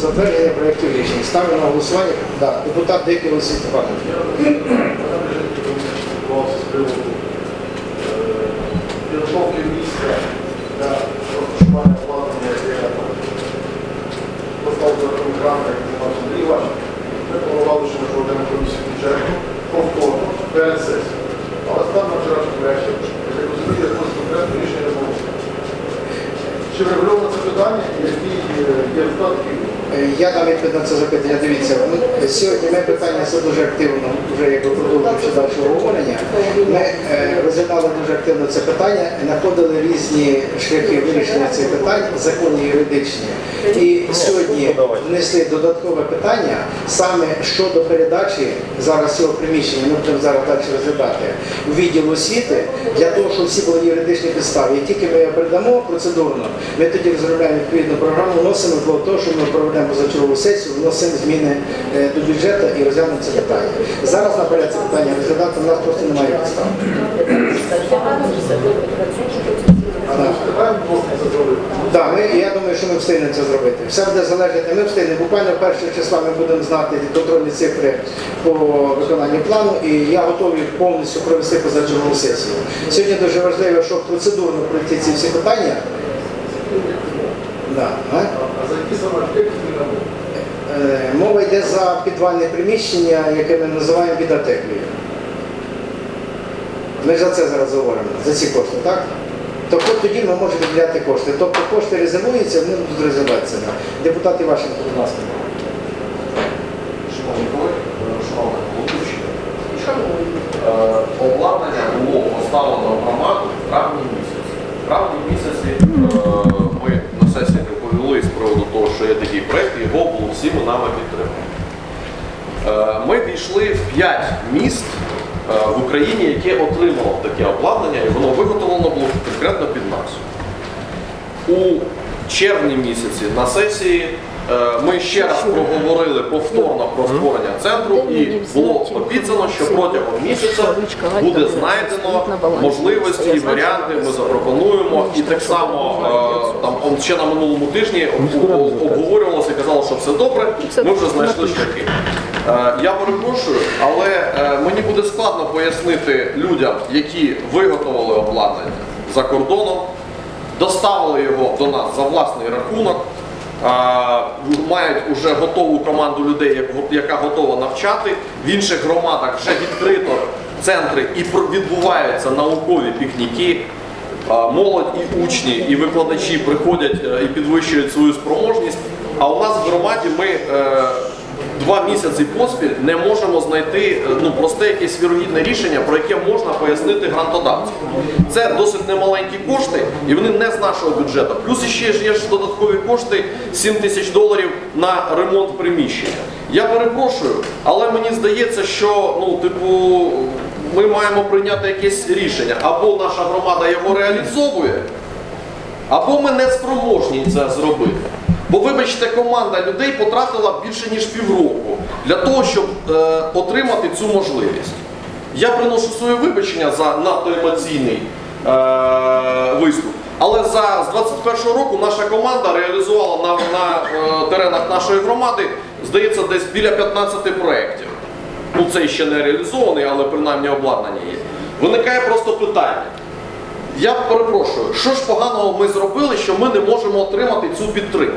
Затвердження проєктів рішень. Ставлю на голосування. Да, депутат Дикий Олексій Степанович. підготовки місця для розташування обладнання для поставки гранта, як Андрій Ми планували, що ми проведемо комісію бюджетну повторно перед сесією. Але стан на вчорашньому проєкті, як розумієте, якогось конкретного рішення не було. Чи врегульовано це питання, які е, є результати, які Я дам відповідь на це запитання. Дивіться, ми- сьогодні ми питання це дуже активно, вже якби продовжуючи далі обговорення. Ми е, розглядали дуже активно це питання, знаходили різні шляхи вирішення цих питань, законні, юридичні. І сьогодні внесли додаткове питання саме щодо передачі зараз цього приміщення. Ми будемо зараз далі розглядати у відділ освіти для того, щоб всі були юридичні підстави. І тільки ми передамо процедурно, ми тоді розробляємо відповідну програму, вносимо для того, щоб ми проведемо позачергову сесію, вносимо зміни е, до бюджету і розглянемо це питання. Зараз наперед це питання розглядати, у нас просто немає підстав. Так. ми, я думаю, що ми встигнемо це зробити. Все буде залежати, ми встигнемо. Буквально першого числа ми будемо знати контрольні цифри по виконанню плану, і я готовий повністю провести позачергову сесію. Сьогодні дуже важливо, щоб процедурно пройти ці всі питання. Да, а? А за які саме було? Е, Мова йде за підвальне приміщення, яке ми називаємо бібліотекою. Ми ж за це зараз говоримо, за ці кошти, так? Тобто тоді ми можемо виділяти кошти. Тобто кошти резервуються, вони будуть резервуватися. Депутат Івашенко, будь ласка. Шановні колеги, шановна головуюча, е, обладнання було поставлено в громаду в травні місяці. В травні місяці е, ми на сесії доповіли з приводу того, що є такий проєкт, і його було всіми нами підтримано. В 5 міст е, в Україні, яке отримало таке обладнання, і воно виготовлено було конкретно під нас. У червні місяці на сесії е, ми ще раз проговорили повторно про створення центру, і було обіцяно, що протягом місяця буде знайдено можливості і варіанти. Ми запропонуємо. І так само е, там ще на минулому тижні об- об- обговорювалося і казало, що все добре. Ми вже знайшли шляхи. Е, Я перепрошую, але е, мені буде складно пояснити людям, які виготовили обладнання за кордоном, доставили його до нас за власний рахунок, мають вже готову команду людей, яка готова навчати. В інших громадах вже відкрито центри і відбуваються наукові пікніки. Молодь і учні, і викладачі приходять е, і підвищують свою спроможність. А у нас в громаді ми е, два місяці поспіль не можемо знайти е, ну, просте якесь вірогідне рішення, про яке можна пояснити грантодавцю. Це досить немаленькі кошти, і вони не з нашого бюджету. Плюс ще ж є ж додаткові кошти 7 тисяч доларів на ремонт приміщення. Я перепрошую, але мені здається, що ну, типу, ми маємо прийняти якесь рішення. Або наша громада його реалізовує, або ми не спроможні це зробити. Бо, вибачте, команда людей потратила більше ніж півроку для того, щоб е, отримати цю можливість. Я приношу своє вибачення за надто емоційний е, виступ. Але за, з 21 року наша команда реалізувала на, на е, теренах нашої громади, здається, десь біля 15 проєктів. Ну, цей ще не реалізований, але принаймні обладнання є. Виникає просто питання. Я перепрошую, що ж поганого ми зробили, що ми не можемо отримати цю підтримку?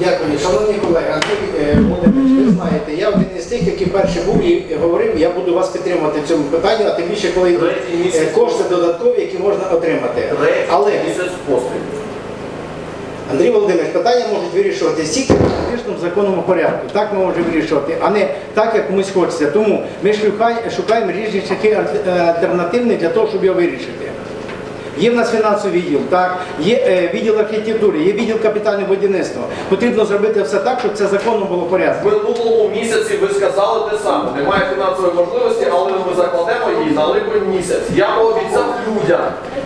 Дякую. Шановні колеги, Андрій е, Володимирович, ви знаєте, я один із тих, який перший був і говорив, я буду вас підтримувати в цьому питанні, а тим більше, коли йдуть е, кошти додаткові, які можна отримати. Але. Андрій Володимирович, питання можуть вирішувати тільки в фактичному законному порядку. Так ми можемо вирішувати, а не так, як комусь хочеться. Тому ми шукаємо різні шляхи альтернативні для того, щоб його вирішити. Є в нас фінансовий відділ, так, є е, відділ архітектури, є відділ капітального будівництва. Потрібно зробити все так, щоб це законно було порядку. минулому місяці ви сказали те саме. Немає фінансової можливості, але ми закладемо її на липень місяць. Я пообіцяв людям,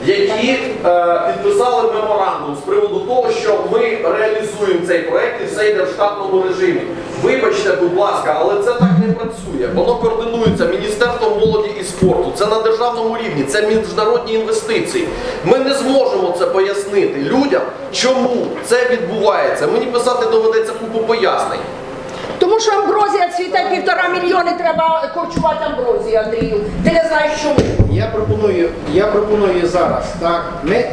які е, підписали меморандум з приводу того, що ми реалізуємо цей проект і все йде в штатному режимі. Вибачте, будь ласка, але це так не працює. Воно координується Міністерством молоді і спорту. Це на державному рівні, це міжнародні інвестиції. Ми не зможемо це пояснити людям, чому це відбувається. Мені писати доведеться купу пояснень. Тому що амброзія цвіте півтора мільйони треба корчувати амброзію, Андрію. Ти не знаєш чому. Я пропоную, я пропоную зараз, так, ми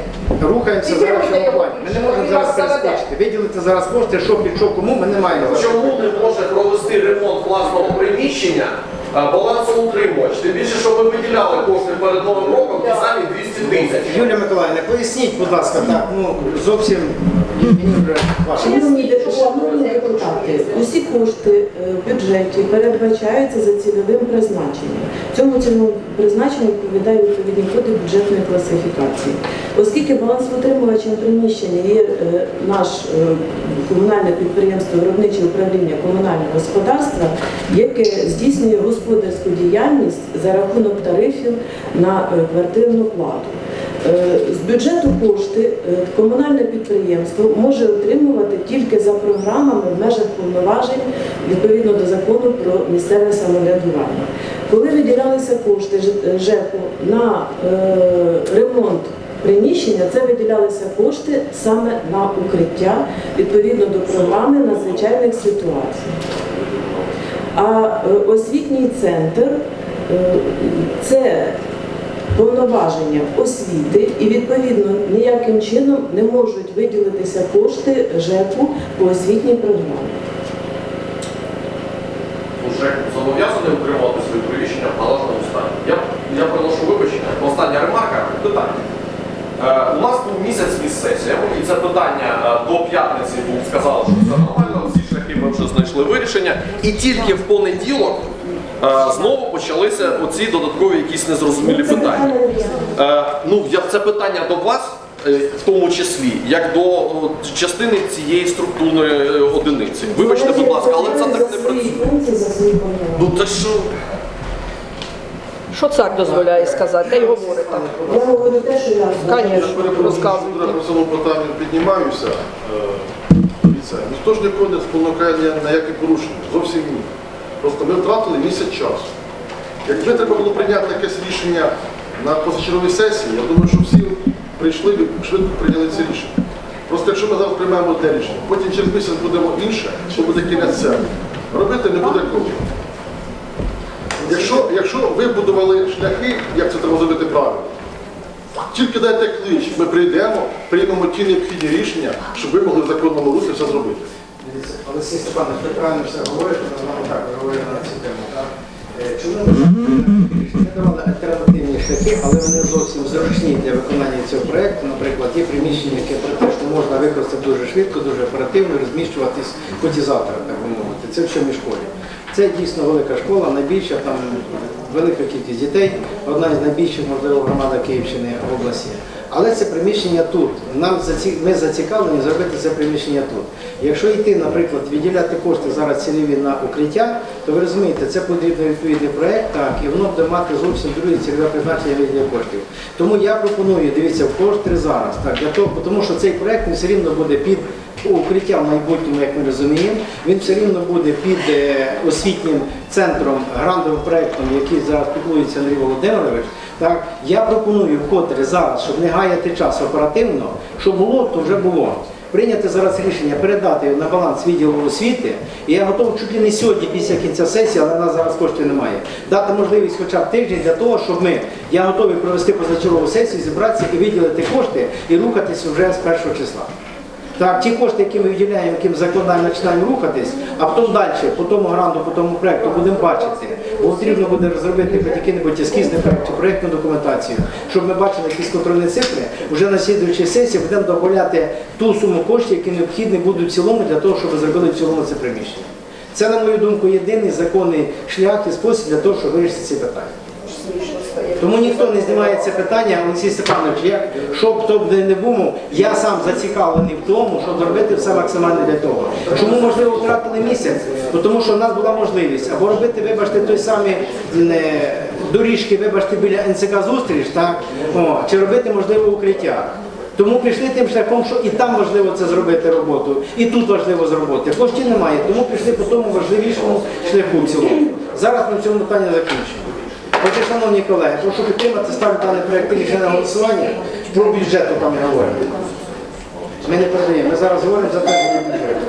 рухаємося зараз в цьому плані. Ми не можемо зараз перескочити. Виділити зараз кошти, що під що кому, ми не маємо. зараз. Чому не може провести ремонт власного приміщення а, балансоутримувач? Тим більше, що ми виділяли кошти перед новим роком, ті самі 200 тисяч. Юлія Миколаївна, поясніть, будь ласка, так, ну зовсім мені вже важко. Шановні депутати, кошти е, в бюджеті передбачаються за цільовим призначенням. Цьому цільовому призначенню відповідає відповідні коди бюджетної класифікації. Оскільки балансоутримувачем приміщення є е, наш е, комунальне підприємство виробниче управління комунального господарства, яке здійснює господарську діяльність за рахунок тарифів на квартирну плату. Е, З бюджету кошти е, комунальне підприємство може отримувати тільки за програмами в межах повноважень відповідно до закону про місцеве самоврядування. Коли виділялися кошти Ж- ЖЕКу на е, ремонт приміщення, це виділялися кошти саме на укриття відповідно до програми надзвичайних ситуацій. А е, освітній центр е, це повноваження освіти і відповідно ніяким чином не можуть виділитися кошти ЖЕКу по освітній програмі. Уже зобов'язаний утримувати свої приміщення в належному стані. Я, я приношу вибачення. Остання ремарка питання. Е, у нас був місяць із сесіями, і це питання е, до п'ятниці був сказали, що все нормально, всі шляхи ми вже знайшли вирішення. І тільки в понеділок знову почалися оці додаткові якісь незрозумілі питання. Е, ну, це питання до вас, е, в тому числі, як до частини цієї структурної е, одиниці. Вибачте, будь ласка, але це так не працює. Ну та що? Що цар дозволяє сказати? Та й говорить так. Я говорю те, що я розказуйте. Я по цьому питанню піднімаюся. ніхто ж нікого не спонукає ні на яке порушення. Зовсім ні. Просто ми втратили місяць часу. Якби треба було прийняти якесь рішення на позачерговій сесії, я думаю, що всі прийшли і швидко прийняли це рішення. Просто якщо ми зараз приймаємо одне рішення, потім через місяць будемо інше, то буде кінець цього. Робити не буде кого. Якщо, якщо ви будували шляхи, як це треба зробити правильно, тільки дайте клич, ми прийдемо, приймемо ті необхідні рішення, щоб ви могли в законному руслі все зробити. Олексій Степанович, ви правильно все говорите, але нам так говорили на цю тему. так? Е, Чому ми давали альтернативні шляхи, але вони зовсім зручні для виконання цього проєкту. Наприклад, є приміщення, яке практично можна використати дуже швидко, дуже оперативно, розміщуватись хоч і завтра, так би мовити. Це в чому школі. Це дійсно велика школа, найбільша, там велика кількість дітей, одна з найбільших, можливо, громада Київщини в області. Але це приміщення тут. Нам ми зацікавлені зробити це приміщення тут. Якщо йти, наприклад, виділяти кошти зараз цільові на укриття, то ви розумієте, це потрібен відповідний проєкт, так, і воно буде мати зовсім друге цільове призначення виділення коштів. Тому я пропоную, дивіться, в кошти зараз, так, для того, тому що цей проєкт все рівно буде під укриття в майбутньому, як ми розуміємо, він все рівно буде під е, освітнім центром, грантовим проєктом, який зараз піклується Андрій Володимирович. Так, я пропоную вкотре зараз, щоб не гаяти час оперативно, що було, то вже було. Прийняти зараз рішення передати на баланс відділу освіти, і я готовий чуть ли не сьогодні після кінця сесії, але в нас зараз коштів немає. Дати можливість хоча б тиждень для того, щоб ми, я готовий провести позачергову сесію, зібратися і виділити кошти і рухатися вже з першого числа. Так, ті кошти, які ми виділяємо, яким закладаємо, починаємо рухатись, а потім далі, по тому гранту, по тому проекту будемо бачити. Бо потрібно буде розробити який-небудь ескізний проект чи проектну документацію, щоб ми бачили якісь контрольні цифри. Вже на слідуючій сесії будемо додати ту суму коштів, які необхідні будуть в цілому для того, щоб зробили в цілому це приміщення. Це, на мою думку, єдиний законний шлях і спосіб для того, щоб вирішити ці питання. Тому ніхто не знімає це питання, Олексій Степанович, я, що б хто б не був, я сам зацікавлений в тому, щоб зробити все максимально для того. Чому, можливо, втратили місяць? Тому що в нас була можливість або робити, вибачте, той самі е, доріжки, вибачте, біля НЦК зустріч, так? О, чи робити, можливо, укриття. Тому пішли тим шляхом, що і там важливо це зробити роботу, і тут важливо зробити. Коштів немає, тому пішли по тому важливішому шляху цілому. Зараз в цьому питанні закінчимо. Отже, шановні колеги, прошу підтримати, ставити даний проєкт рішення на голосування Про бюджет там не говоримо. Ми не продаємо, ми зараз говоримо за те, бюджету.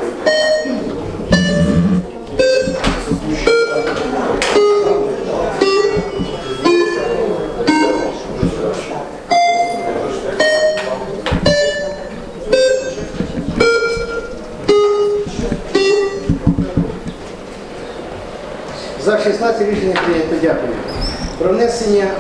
За 16 рішення прийнято. Дякую. Про внесення